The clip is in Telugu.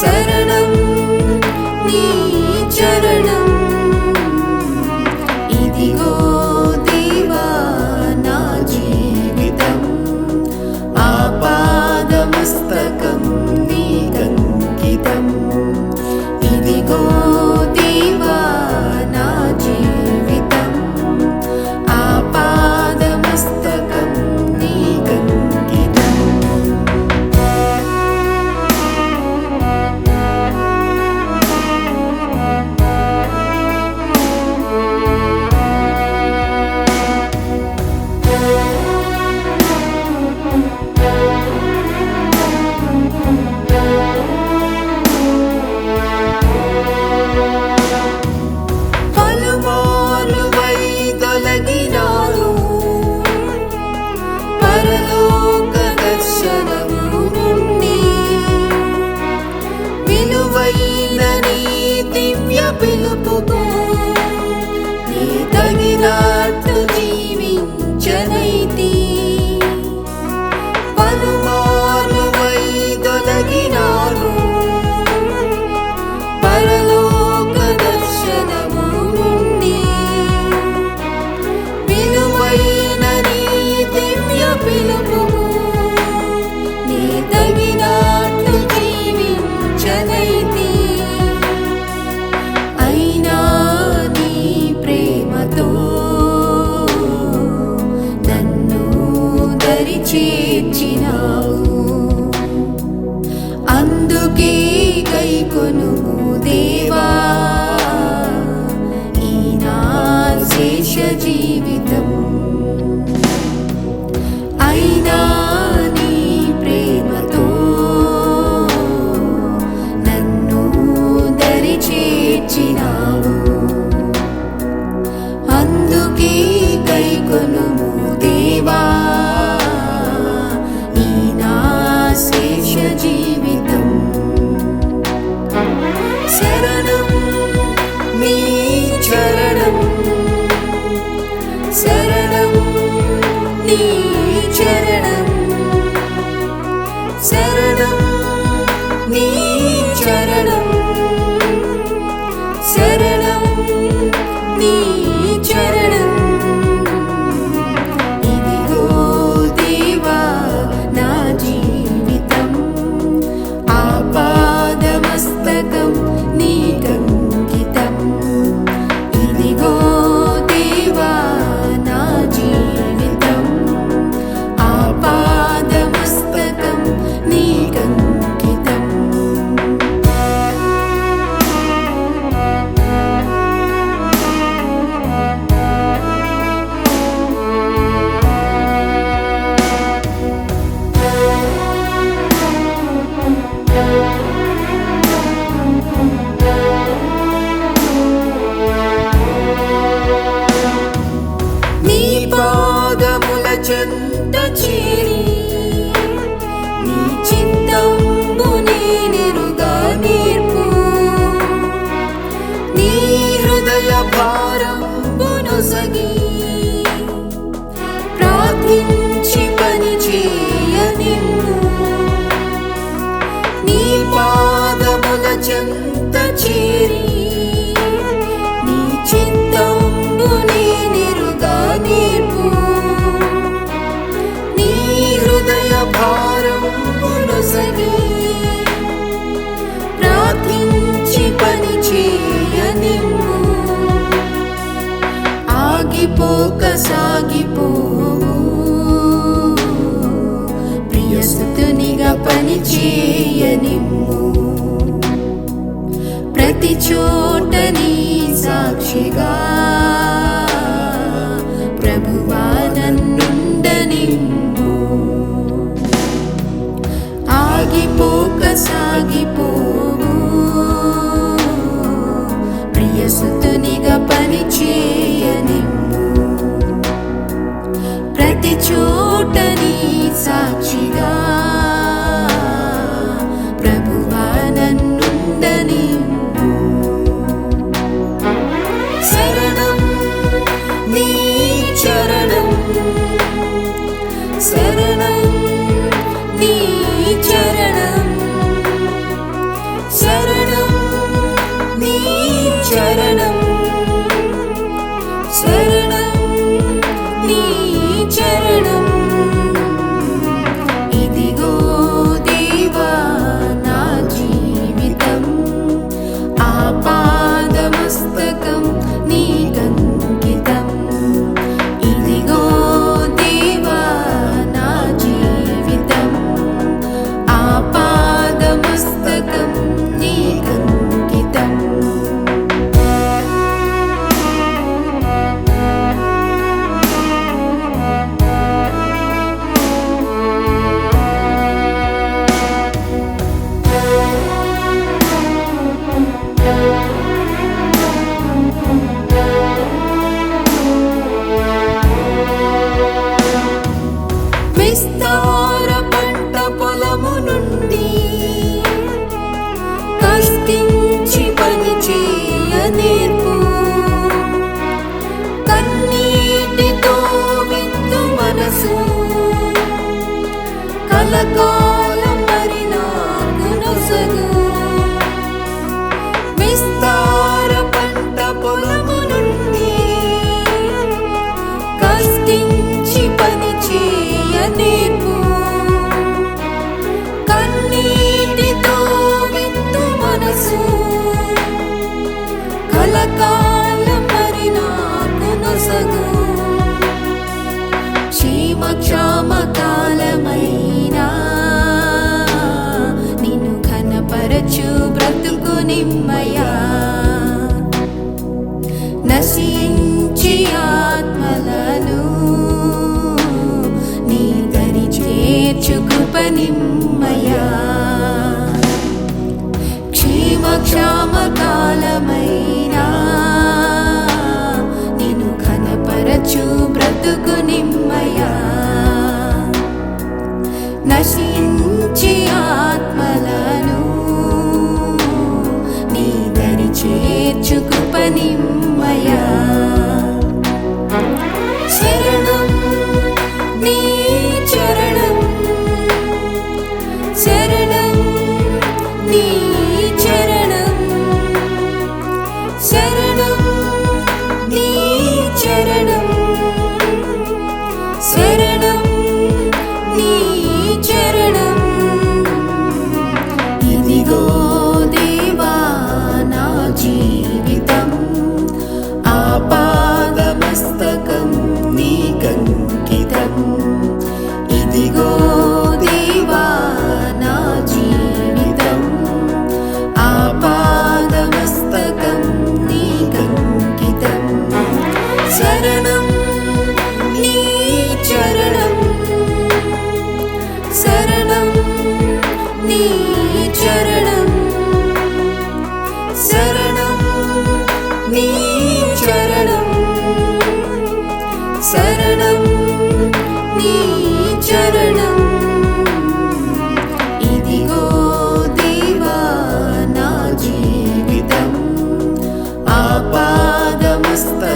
Center. Thank you. భారం కొనసగి ప్రార్థించి పని చేయ నిన్ను నీ పాదముల చెంత పని చేయనిమ్ము. ప్రతి చోట నీ సాక్షిగా ప్రభువా నన్నుండనిమ్ము. ఆగిపోక సాగిపోవు. ప్రియసుతునిగా పని చేయనిమ్ము ప్రతి చోట నీ సాక్షి ीयते క్షామకాలమైనా నిన్ను కనపరచు బ్రతుకు ఆత్మలను నీ место